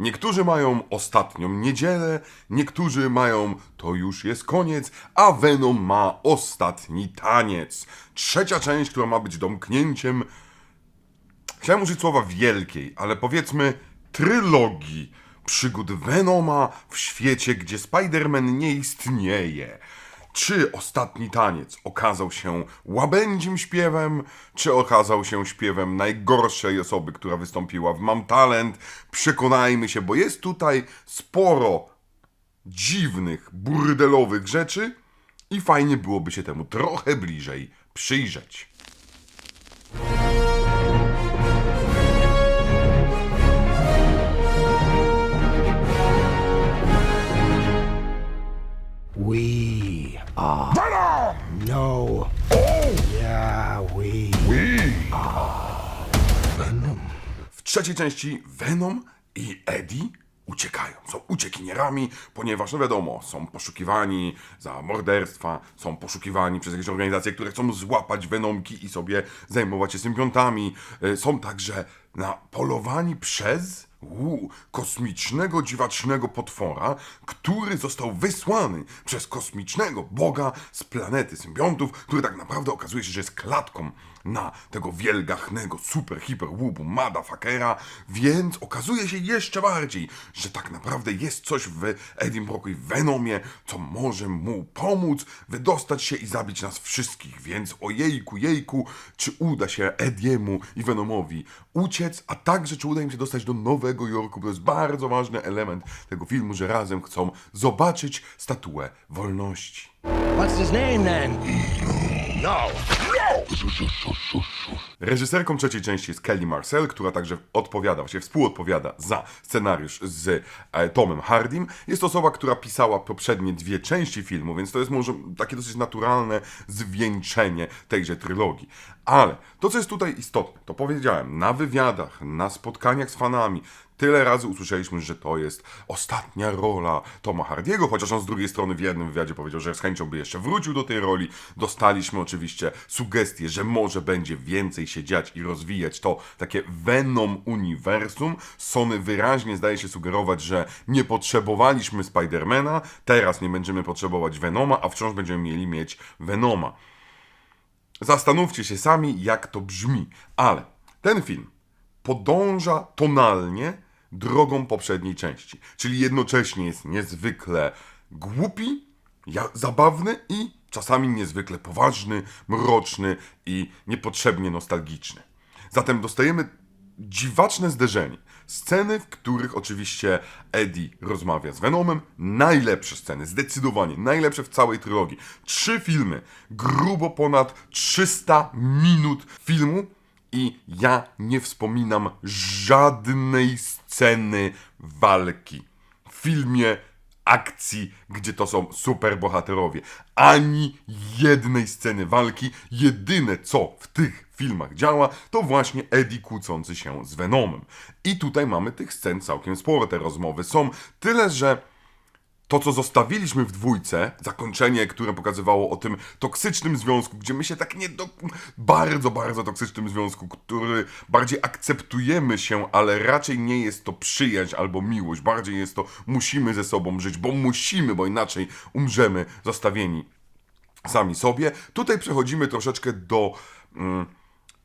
Niektórzy mają ostatnią niedzielę, niektórzy mają to już jest koniec, a Venom ma ostatni taniec. Trzecia część, która ma być domknięciem Chciałem użyć słowa wielkiej, ale powiedzmy trylogii przygód Venoma w świecie, gdzie Spider-Man nie istnieje. Czy ostatni taniec okazał się łabędzim śpiewem, czy okazał się śpiewem najgorszej osoby, która wystąpiła w Mam Talent? Przekonajmy się, bo jest tutaj sporo dziwnych, burdelowych rzeczy i fajnie byłoby się temu trochę bliżej przyjrzeć. We are. No. Yeah, we. W trzeciej części Venom i Eddie uciekają. Są uciekinierami, ponieważ, no wiadomo, są poszukiwani za morderstwa, są poszukiwani przez jakieś organizacje, które chcą złapać Venomki i sobie zajmować się symbiontami. E, Są także na polowani przez kosmicznego, dziwacznego potwora, który został wysłany przez kosmicznego boga z planety symbiontów, który tak naprawdę okazuje się, że jest klatką na tego wielgachnego, super, hiper, łubu, madafakera, więc okazuje się jeszcze bardziej, że tak naprawdę jest coś w Edim Brocku i Venomie, co może mu pomóc wydostać się i zabić nas wszystkich, więc ojejku, jejku, czy uda się Ediemu i Venomowi uciec, a także czy uda im się dostać do Nowego Jorku, bo to jest bardzo ważny element tego filmu, że razem chcą zobaczyć statuę wolności. What's his name then? Reżyserką trzeciej części jest Kelly Marcel, która także odpowiada, właśnie współodpowiada za scenariusz z e, Tomem Hardym. Jest osoba, która pisała poprzednie dwie części filmu, więc to jest może takie dosyć naturalne zwieńczenie tejże trylogii. Ale to, co jest tutaj istotne, to powiedziałem, na wywiadach, na spotkaniach z fanami, Tyle razy usłyszeliśmy, że to jest ostatnia rola Toma Hardiego, chociaż on z drugiej strony w jednym wywiadzie powiedział, że z chęcią by jeszcze wrócił do tej roli. Dostaliśmy oczywiście sugestie, że może będzie więcej się dziać i rozwijać to takie Venom uniwersum. Sony wyraźnie zdaje się sugerować, że nie potrzebowaliśmy Spidermana, teraz nie będziemy potrzebować Venoma, a wciąż będziemy mieli mieć Venoma. Zastanówcie się sami, jak to brzmi, ale ten film podąża tonalnie drogą poprzedniej części. Czyli jednocześnie jest niezwykle głupi, zabawny i czasami niezwykle poważny, mroczny i niepotrzebnie nostalgiczny. Zatem dostajemy dziwaczne zderzenie. Sceny, w których oczywiście Eddie rozmawia z Venomem. Najlepsze sceny, zdecydowanie najlepsze w całej trylogii. Trzy filmy, grubo ponad 300 minut filmu i ja nie wspominam żadnej sceny walki w filmie akcji, gdzie to są superbohaterowie. Ani jednej sceny walki. Jedyne co w tych filmach działa, to właśnie Eddie kłócący się z Venomem. I tutaj mamy tych scen całkiem sporo. Te rozmowy są tyle, że to, co zostawiliśmy w dwójce, zakończenie, które pokazywało o tym toksycznym związku, gdzie my się tak nie do... bardzo, bardzo toksycznym związku, który bardziej akceptujemy się, ale raczej nie jest to przyjaźń albo miłość, bardziej jest to musimy ze sobą żyć, bo musimy, bo inaczej umrzemy zostawieni sami sobie. Tutaj przechodzimy troszeczkę do mm,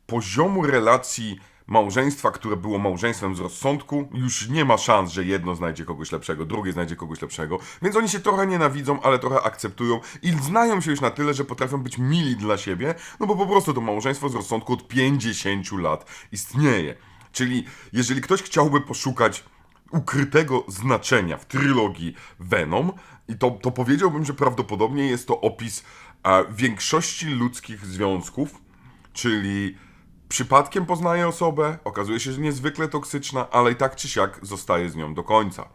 poziomu relacji małżeństwa, które było małżeństwem z rozsądku. Już nie ma szans, że jedno znajdzie kogoś lepszego, drugie znajdzie kogoś lepszego. Więc oni się trochę nienawidzą, ale trochę akceptują i znają się już na tyle, że potrafią być mili dla siebie, no bo po prostu to małżeństwo z rozsądku od 50 lat istnieje. Czyli jeżeli ktoś chciałby poszukać ukrytego znaczenia w trylogii Venom, i to, to powiedziałbym, że prawdopodobnie jest to opis e, większości ludzkich związków, czyli przypadkiem poznaje osobę, okazuje się, że niezwykle toksyczna, ale i tak czy siak zostaje z nią do końca.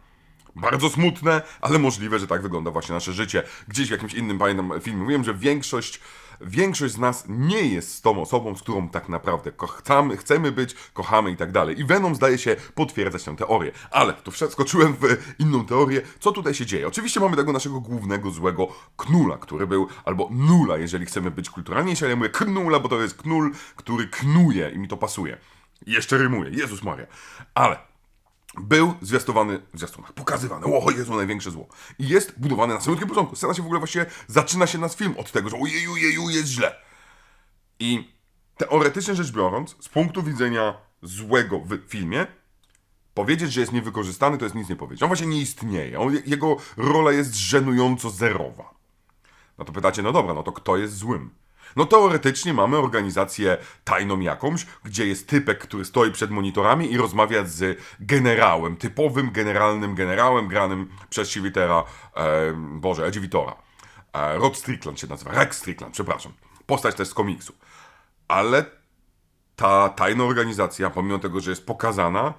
Bardzo smutne, ale możliwe, że tak wygląda właśnie nasze życie. Gdzieś w jakimś innym, pamiętam, filmie mówiłem, że większość, większość z nas nie jest z tą osobą, z którą tak naprawdę kochamy, chcemy być, kochamy i tak dalej. I Venom zdaje się potwierdzać tę teorię. Ale tu przeskoczyłem w inną teorię. Co tutaj się dzieje? Oczywiście mamy tego naszego głównego złego Knula, który był, albo Nula, jeżeli chcemy być kulturalniejsi, ale ja mówię Knula, bo to jest Knul, który knuje i mi to pasuje. Jeszcze rymuje, Jezus Maria. Ale był zwiastowany w zwiastunach, pokazywany, o Jezu, największe zło. I jest budowany na samym początku. Scena się w ogóle właściwie, zaczyna się nas film od tego, że ojeju, jeju, jest źle. I teoretycznie rzecz biorąc, z punktu widzenia złego w filmie, powiedzieć, że jest niewykorzystany, to jest nic nie powiedzieć. On właśnie nie istnieje. On, jego rola jest żenująco zerowa. No to pytacie, no dobra, no to kto jest złym? No teoretycznie mamy organizację tajną jakąś, gdzie jest typek, który stoi przed monitorami i rozmawia z generałem, typowym generalnym generałem granym przez Civitera, e, Boże, Edgy Vitora. E, Rod Strickland się nazywa, Rex Strickland, przepraszam. Postać też z komiksu. Ale ta tajna organizacja, pomimo tego, że jest pokazana,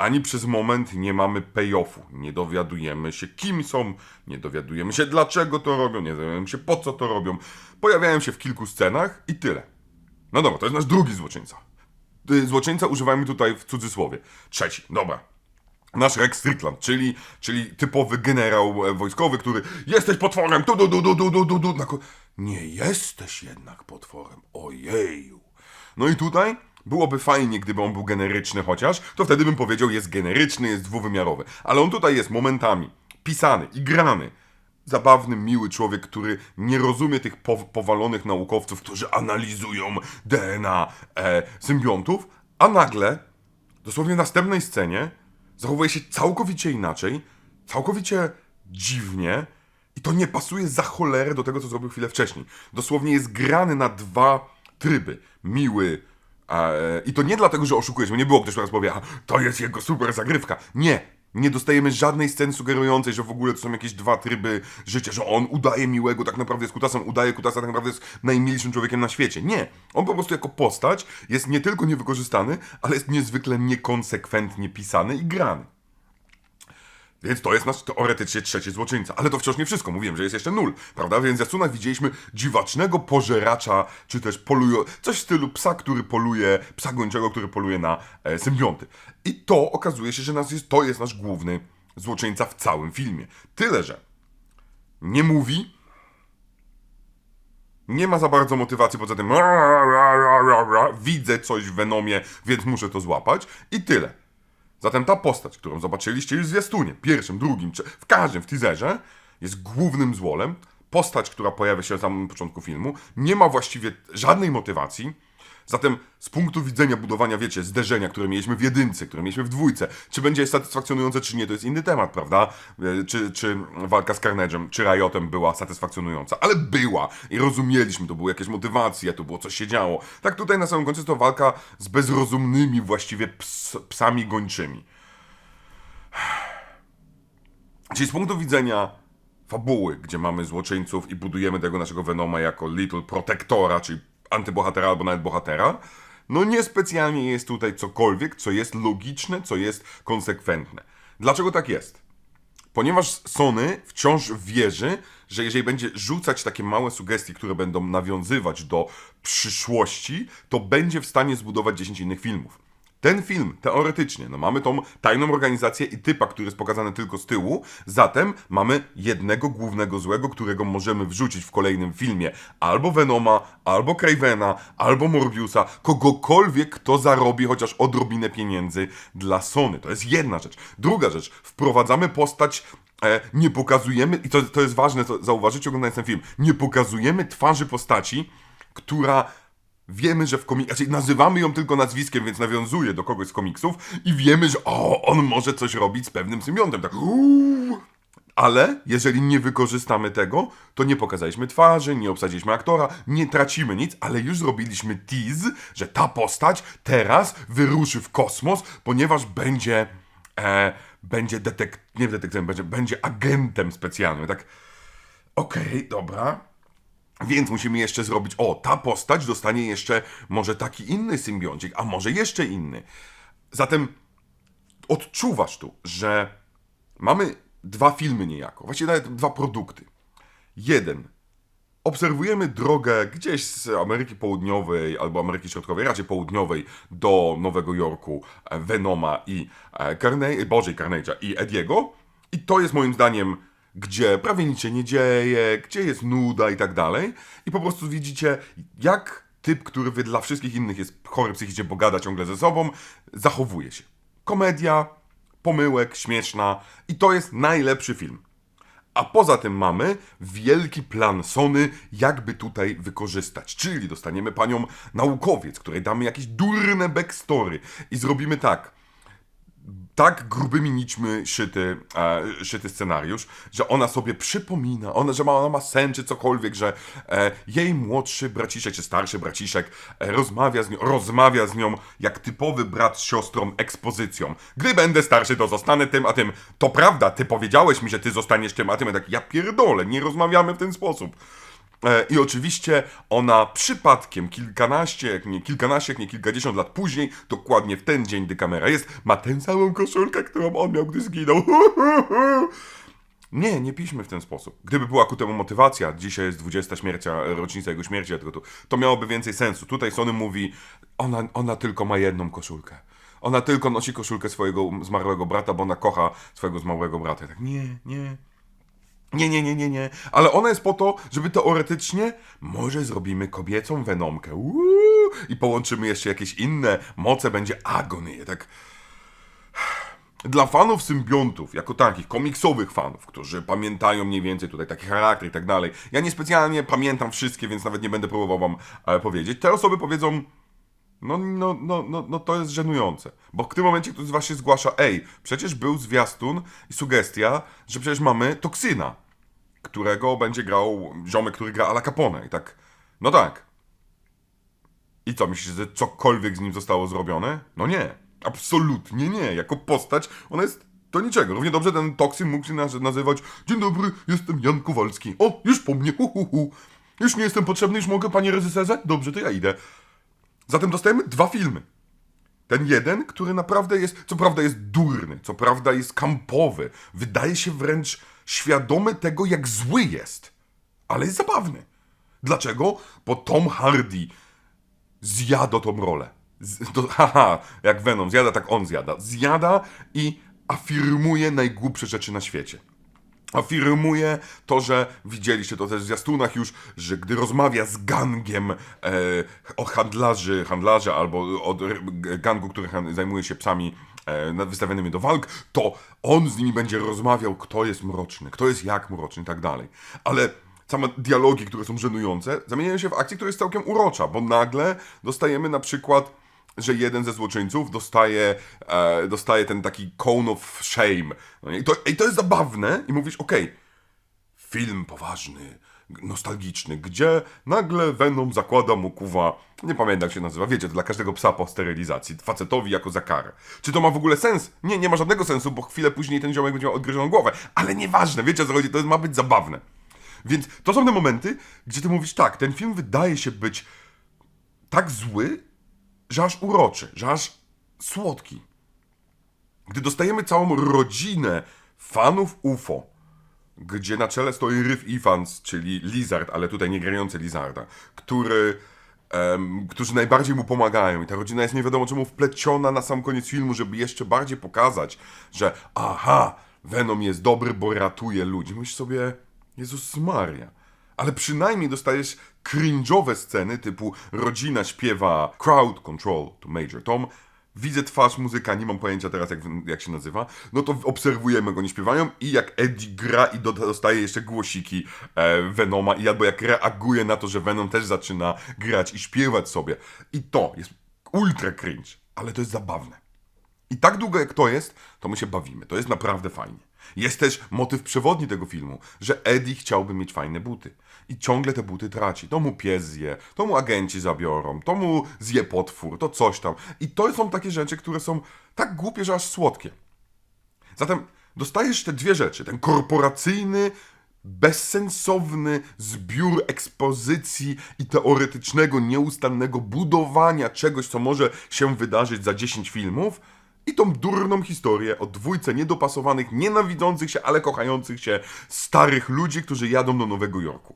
ani przez moment nie mamy payoffu. Nie dowiadujemy się, kim są, nie dowiadujemy się, dlaczego to robią, nie dowiadujemy się, po co to robią. Pojawiają się w kilku scenach i tyle. No dobra, to jest nasz drugi złoczyńca. Złoczyńca używamy tutaj w cudzysłowie. Trzeci, dobra. Nasz Rex Strickland, czyli, czyli typowy generał e, wojskowy, który jesteś potworem, tu, du, du, du, du, du, du, du. Nie jesteś jednak potworem, ojeju. No i tutaj byłoby fajnie, gdyby on był generyczny chociaż, to wtedy bym powiedział, jest generyczny, jest dwuwymiarowy. Ale on tutaj jest momentami pisany i grany. Zabawny, miły człowiek, który nie rozumie tych pow- powalonych naukowców, którzy analizują DNA e, symbiontów, a nagle, dosłownie w następnej scenie, zachowuje się całkowicie inaczej, całkowicie dziwnie i to nie pasuje za cholerę do tego, co zrobił chwilę wcześniej. Dosłownie jest grany na dwa tryby. Miły, i to nie dlatego, że oszukujesz, bo nie było ktoś, kto teraz powie, a to jest jego super zagrywka. Nie. Nie dostajemy żadnej sceny sugerującej, że w ogóle to są jakieś dwa tryby życia, że on udaje miłego, tak naprawdę jest kutasem, udaje kutasa, tak naprawdę jest najmilszym człowiekiem na świecie. Nie. On po prostu jako postać jest nie tylko niewykorzystany, ale jest niezwykle niekonsekwentnie pisany i grany. Więc to jest nasz teoretycznie trzeci złoczyńca. Ale to wciąż nie wszystko. Mówiłem, że jest jeszcze nul, prawda? Więc w Jasunach widzieliśmy dziwacznego pożeracza, czy też polują... Coś w stylu psa, który poluje... Psa gończego, który poluje na e, symbionty. I to okazuje się, że nas jest, to jest nasz główny złoczyńca w całym filmie. Tyle, że nie mówi, nie ma za bardzo motywacji poza tym widzę coś w Venomie, więc muszę to złapać i tyle. Zatem ta postać, którą zobaczyliście już w zwiastunie, pierwszym, drugim, czy w każdym, w teaserze, jest głównym złolem. Postać, która pojawia się na samym początku filmu, nie ma właściwie żadnej motywacji. Zatem z punktu widzenia budowania, wiecie, zderzenia, które mieliśmy w jedynce, które mieliśmy w dwójce, czy będzie satysfakcjonujące, czy nie, to jest inny temat, prawda? E, Czy, czy walka z Carnage'em, czy Riotem była satysfakcjonująca, ale była i rozumieliśmy, to były jakieś motywacje, to było coś się działo. Tak tutaj na samym końcu jest to walka z bezrozumnymi właściwie ps, psami gończymi. Czyli z punktu widzenia fabuły, gdzie mamy złoczyńców i budujemy tego naszego Venoma jako Little Protectora, czyli antybohatera albo nawet bohatera, no niespecjalnie jest tutaj cokolwiek, co jest logiczne, co jest konsekwentne. Dlaczego tak jest? Ponieważ Sony wciąż wierzy, że jeżeli będzie rzucać takie małe sugestie, które będą nawiązywać do przyszłości, to będzie w stanie zbudować 10 innych filmów. Ten film, teoretycznie, no mamy tą tajną organizację i typa, który jest pokazany tylko z tyłu, zatem mamy jednego głównego złego, którego możemy wrzucić w kolejnym filmie albo Venoma, albo Cravena, albo Morbiusa, kogokolwiek, kto zarobi chociaż odrobinę pieniędzy dla Sony. To jest jedna rzecz. Druga rzecz, wprowadzamy postać e, nie pokazujemy, i to, to jest ważne, to zauważycie oglądając ten film, nie pokazujemy twarzy postaci, która wiemy, że w komiksach, znaczy nazywamy ją tylko nazwiskiem, więc nawiązuje do kogoś z komiksów i wiemy, że o, on może coś robić z pewnym symbiontem, tak uuu. Ale jeżeli nie wykorzystamy tego, to nie pokazaliśmy twarzy, nie obsadziliśmy aktora, nie tracimy nic, ale już zrobiliśmy tease, że ta postać teraz wyruszy w kosmos, ponieważ będzie, e, będzie detek, nie detektywem, będzie, będzie agentem specjalnym. Tak, okej, dobra, więc musimy jeszcze zrobić, o, ta postać dostanie jeszcze może taki inny symbioncik, a może jeszcze inny. Zatem odczuwasz tu, że mamy dwa filmy niejako, właściwie nawet dwa produkty. Jeden. Obserwujemy drogę gdzieś z Ameryki Południowej albo Ameryki Środkowej, raczej Południowej, do Nowego Jorku, e, Venoma i e, Carnage, Bożej Carnage'a i Ediego. I to jest moim zdaniem, gdzie prawie nic się nie dzieje, gdzie jest nuda i tak dalej. I po prostu widzicie, jak typ, który dla wszystkich innych jest chory psychicznie, bogada ciągle ze sobą, zachowuje się. Komedia, pomyłek, śmieszna i to jest najlepszy film. A poza tym mamy wielki plan Sony, jakby tutaj wykorzystać. Czyli dostaniemy panią naukowiec, której damy jakieś durne backstory i zrobimy tak. Tak grubymi nićmi szyty, e, szyty scenariusz, że ona sobie przypomina, ona, że ma, ona ma sen czy cokolwiek, że e, jej młodszy braciszek czy starszy braciszek e, rozmawia, z nią, rozmawia z nią jak typowy brat z siostrą ekspozycją. Gdy będę starszy, to zostanę tym a tym. To prawda, ty powiedziałeś mi, że ty zostaniesz tym a tym. Ja tak, ja pierdolę, nie rozmawiamy w ten sposób. E, I oczywiście ona przypadkiem kilkanaście, jak nie kilkanaście, jak nie kilkadziesiąt lat później, dokładnie w ten dzień, gdy kamera jest, ma tę samą koszulkę, którą on miał, gdy zginął. Nie, nie piszmy w ten sposób. Gdyby była ku temu motywacja, dzisiaj jest 20 śmiercia, rocznica jego śmierci, to, to miałoby więcej sensu. Tutaj Sony mówi, ona, ona tylko ma jedną koszulkę. Ona tylko nosi koszulkę swojego zmarłego brata, bo ona kocha swojego zmarłego brata. I tak, nie, nie, nie, nie, nie, nie, nie. Ale ona jest po to, żeby teoretycznie może zrobimy kobiecą Venomkę. Uuu, I połączymy jeszcze jakieś inne moce, będzie agony. Tak. Dla fanów symbiontów, jako takich, komiksowych fanów, którzy pamiętają mniej więcej tutaj taki charakter i tak dalej. Ja niespecjalnie pamiętam wszystkie, więc nawet nie będę próbował wam e, powiedzieć. Te osoby powiedzą, no, no, no, no, no to jest żenujące. Bo w tym momencie ktoś z was się zgłasza, ej, przecież był zwiastun i sugestia, że przecież mamy toksyna, którego będzie grał ziomek, który gra Ala Capone. I tak, no tak. I co, myślisz, że cokolwiek z nim zostało zrobione? No nie. Absolutnie nie. Jako postać ona jest do niczego. Równie dobrze ten toksyn mógł się naz- nazywać Dzień dobry, jestem Jan Kowalski. O, już po mnie, hu, hu, hu. Już nie jestem potrzebny, już mogę, panie reżyserze? Dobrze, to ja idę. Zatem dostajemy dwa filmy. Ten jeden, który naprawdę jest, co prawda jest durny, co prawda jest kampowy, wydaje się wręcz świadomy tego, jak zły jest, ale jest zabawny. Dlaczego? Bo Tom Hardy zjada tą rolę. Z, to, haha, jak Venom, zjada, tak on zjada. Zjada i afirmuje najgłupsze rzeczy na świecie afirmuje to, że widzieliście to też w zwiastunach już, że gdy rozmawia z gangiem e, o handlarzy, handlarza albo od gangu, który zajmuje się psami e, wystawionymi do walk, to on z nimi będzie rozmawiał, kto jest mroczny, kto jest jak mroczny i tak dalej. Ale same dialogi, które są żenujące, zamieniają się w akcję, która jest całkiem urocza, bo nagle dostajemy na przykład że jeden ze złoczyńców dostaje, e, dostaje ten taki cone of shame. No i, to, I to jest zabawne i mówisz, okej, film poważny, nostalgiczny, gdzie nagle Venom zakłada mu kuwa, nie pamiętam jak się nazywa, wiecie, to dla każdego psa po sterylizacji, facetowi jako za karę. Czy to ma w ogóle sens? Nie, nie ma żadnego sensu, bo chwilę później ten ziomek będzie miał odgryzioną głowę, ale nieważne, wiecie o co chodzi, to ma być zabawne. Więc to są te momenty, gdzie ty mówisz, tak, ten film wydaje się być tak zły, że aż uroczy, że aż słodki. Gdy dostajemy całą rodzinę fanów UFO, gdzie na czele stoi Ryf Evans, czyli Lizard, ale tutaj nie grający Lizarda, który, em, którzy najbardziej mu pomagają i ta rodzina jest nie wiadomo czemu wpleciona na sam koniec filmu, żeby jeszcze bardziej pokazać, że aha, Venom jest dobry, bo ratuje ludzi. Myślisz sobie, Jezus Maria. Ale przynajmniej dostajesz cringe'owe sceny typu rodzina śpiewa Crowd Control to Major Tom, widzę twarz muzyka, nie mam pojęcia teraz jak, jak się nazywa, no to obserwujemy go, nie śpiewają i jak Eddie gra i do- dostaje jeszcze głosiki e, Venoma i albo jak reaguje na to, że Venom też zaczyna grać i śpiewać sobie. I to jest ultra cringe, ale to jest zabawne. I tak długo jak to jest, to my się bawimy. To jest naprawdę fajnie. Jest też motyw przewodni tego filmu, że Eddie chciałby mieć fajne buty. I ciągle te buty traci. To mu pies zje, to mu agenci zabiorą, to mu zje potwór, to coś tam. I to są takie rzeczy, które są tak głupie, że aż słodkie. Zatem dostajesz te dwie rzeczy. Ten korporacyjny, bezsensowny zbiór ekspozycji i teoretycznego, nieustannego budowania czegoś, co może się wydarzyć za 10 filmów. I tą durną historię o dwójce niedopasowanych, nienawidzących się, ale kochających się starych ludzi, którzy jadą do Nowego Jorku.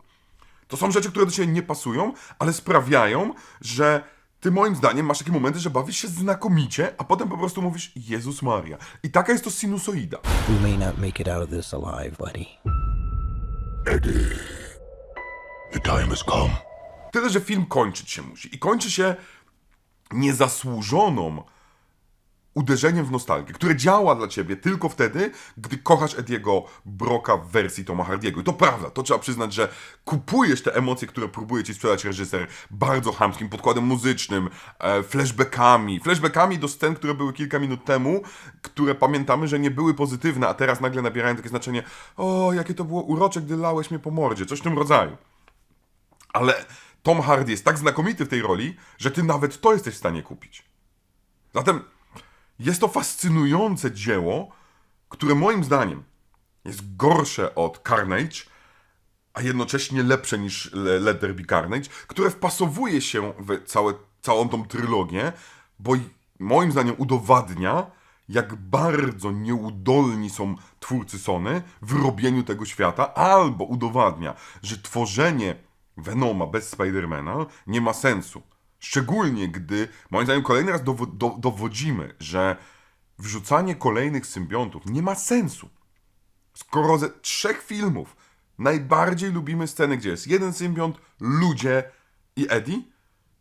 To są rzeczy, które do siebie nie pasują, ale sprawiają, że ty moim zdaniem masz takie momenty, że bawisz się znakomicie, a potem po prostu mówisz Jezus Maria. I taka jest to sinusoida. We may not make it out of this alive, buddy. The time has come. Tyle, że film kończyć się musi. I kończy się niezasłużoną uderzeniem w nostalgię, które działa dla ciebie tylko wtedy, gdy kochasz Ediego Broka w wersji Toma Hardiego. I to prawda, to trzeba przyznać, że kupujesz te emocje, które próbuje ci sprzedać reżyser bardzo chamskim podkładem muzycznym, e, flashbackami, flashbackami do scen, które były kilka minut temu, które pamiętamy, że nie były pozytywne, a teraz nagle nabierają takie znaczenie o, jakie to było urocze, gdy lałeś mnie po mordzie, coś w tym rodzaju. Ale Tom Hardy jest tak znakomity w tej roli, że ty nawet to jesteś w stanie kupić. Zatem jest to fascynujące dzieło, które moim zdaniem jest gorsze od Carnage, a jednocześnie lepsze niż Le- Let There Be Carnage, które wpasowuje się w całe, całą tą trylogię, bo moim zdaniem udowadnia, jak bardzo nieudolni są twórcy Sony w robieniu tego świata, albo udowadnia, że tworzenie Venoma bez Spidermana nie ma sensu. Szczególnie gdy, moim zdaniem, kolejny raz dowo- do- dowodzimy, że wrzucanie kolejnych symbiontów nie ma sensu. Skoro ze trzech filmów najbardziej lubimy sceny, gdzie jest jeden symbiont, ludzie i Eddie,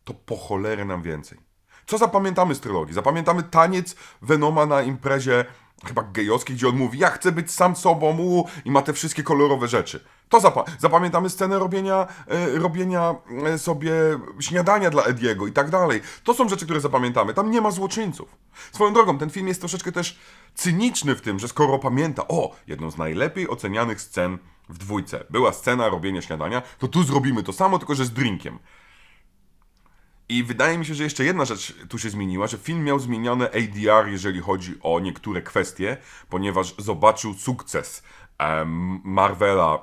to po cholerę nam więcej. Co zapamiętamy z trylogii? Zapamiętamy taniec Venoma na imprezie chyba gejowskiej, gdzie on mówi, ja chcę być sam sobą u, i ma te wszystkie kolorowe rzeczy. To zapa- zapamiętamy scenę robienia, e, robienia e, sobie śniadania dla Ediego i tak dalej. To są rzeczy, które zapamiętamy. Tam nie ma złoczyńców. Swoją drogą, ten film jest troszeczkę też cyniczny w tym, że skoro pamięta, o, jedną z najlepiej ocenianych scen w dwójce była scena robienia śniadania, to tu zrobimy to samo, tylko że z drinkiem. I wydaje mi się, że jeszcze jedna rzecz tu się zmieniła, że film miał zmienione ADR, jeżeli chodzi o niektóre kwestie, ponieważ zobaczył sukces em, Marvela,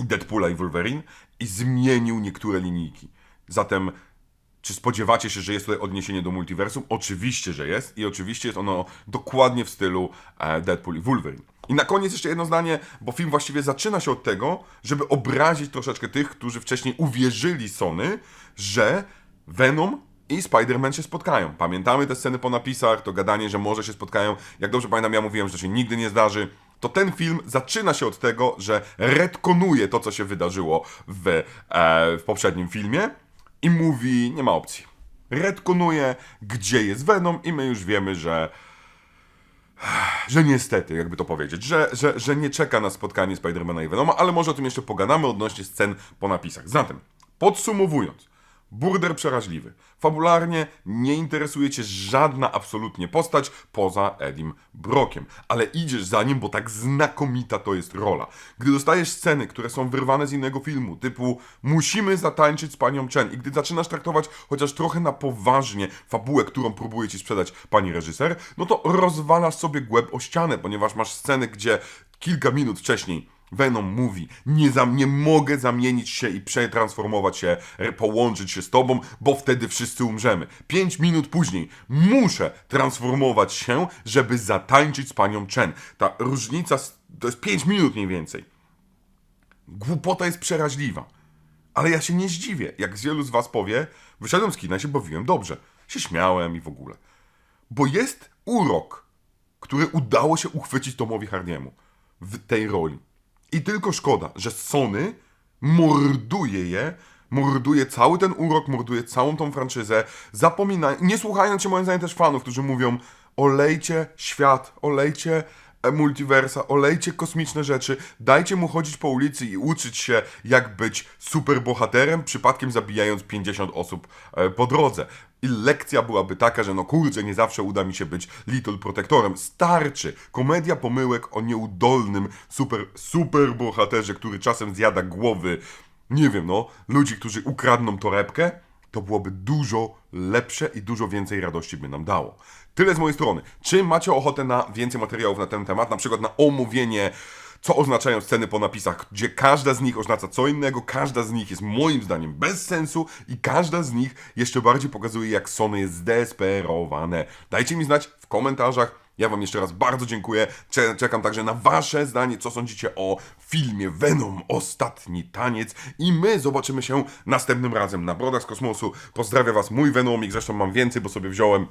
Deadpoola i Wolverine i zmienił niektóre linijki. Zatem czy spodziewacie się, że jest tutaj odniesienie do multiversum? Oczywiście, że jest i oczywiście jest ono dokładnie w stylu e, Deadpool i Wolverine. I na koniec jeszcze jedno zdanie, bo film właściwie zaczyna się od tego, żeby obrazić troszeczkę tych, którzy wcześniej uwierzyli Sony, że Venom i Spider-Man się spotkają. Pamiętamy te sceny po napisach, to gadanie, że może się spotkają. Jak dobrze pamiętam, ja mówiłem, że to się nigdy nie zdarzy. To ten film zaczyna się od tego, że retkonuje to, co się wydarzyło w, e, w poprzednim filmie i mówi, nie ma opcji. Retkonuje, gdzie jest Venom i my już wiemy, że że niestety, jakby to powiedzieć, że, że, że nie czeka na spotkanie Spidermana i Venoma, ale może o tym jeszcze pogadamy odnośnie scen po napisach. Zatem, podsumowując, burder przeraźliwy. Fabularnie nie interesuje cię żadna absolutnie postać poza Edim Brokiem, ale idziesz za nim, bo tak znakomita to jest rola. Gdy dostajesz sceny, które są wyrwane z innego filmu, typu musimy zatańczyć z panią Chen i gdy zaczynasz traktować chociaż trochę na poważnie fabułę, którą próbuje ci sprzedać pani reżyser, no to rozwalasz sobie głęb o ścianę, ponieważ masz sceny, gdzie kilka minut wcześniej Venom mówi, nie, nie mogę zamienić się i przetransformować się, połączyć się z tobą, bo wtedy wszyscy umrzemy. Pięć minut później muszę transformować się, żeby zatańczyć z panią Chen. Ta różnica to jest pięć minut mniej więcej. Głupota jest przeraźliwa. Ale ja się nie zdziwię, jak wielu z was powie, wyszedłem z kina i się bawiłem dobrze. Się śmiałem i w ogóle. Bo jest urok, który udało się uchwycić Tomowi Hardiemu w tej roli. I tylko szkoda, że Sony morduje je, morduje cały ten urok, morduje całą tą franczyzę, zapomina, nie słuchając się moim zdaniem też fanów, którzy mówią olejcie świat, olejcie multiversa, olejcie kosmiczne rzeczy, dajcie mu chodzić po ulicy i uczyć się jak być superbohaterem, przypadkiem zabijając 50 osób e, po drodze. I lekcja byłaby taka, że no kurczę, nie zawsze uda mi się być Little Protectorem. Starczy! Komedia pomyłek o nieudolnym super, super bohaterze, który czasem zjada głowy, nie wiem no, ludzi, którzy ukradną torebkę, to byłoby dużo lepsze i dużo więcej radości by nam dało. Tyle z mojej strony. Czy macie ochotę na więcej materiałów na ten temat, na przykład na omówienie co oznaczają sceny po napisach, gdzie każda z nich oznacza co innego, każda z nich jest moim zdaniem bez sensu i każda z nich jeszcze bardziej pokazuje, jak Sony jest zdesperowane. Dajcie mi znać w komentarzach. Ja Wam jeszcze raz bardzo dziękuję. Cze- Czekam także na Wasze zdanie, co sądzicie o filmie Venom Ostatni Taniec. I my zobaczymy się następnym razem na Brodach z Kosmosu. Pozdrawiam Was, mój Venomik. Zresztą mam więcej, bo sobie wziąłem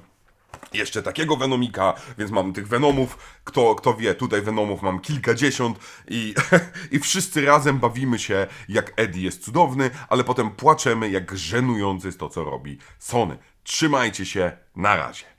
jeszcze takiego Venomika, więc mam tych Venomów, kto, kto wie, tutaj Venomów mam kilkadziesiąt i, i wszyscy razem bawimy się, jak Eddie jest cudowny, ale potem płaczemy, jak żenujący jest to, co robi Sony. Trzymajcie się, na razie.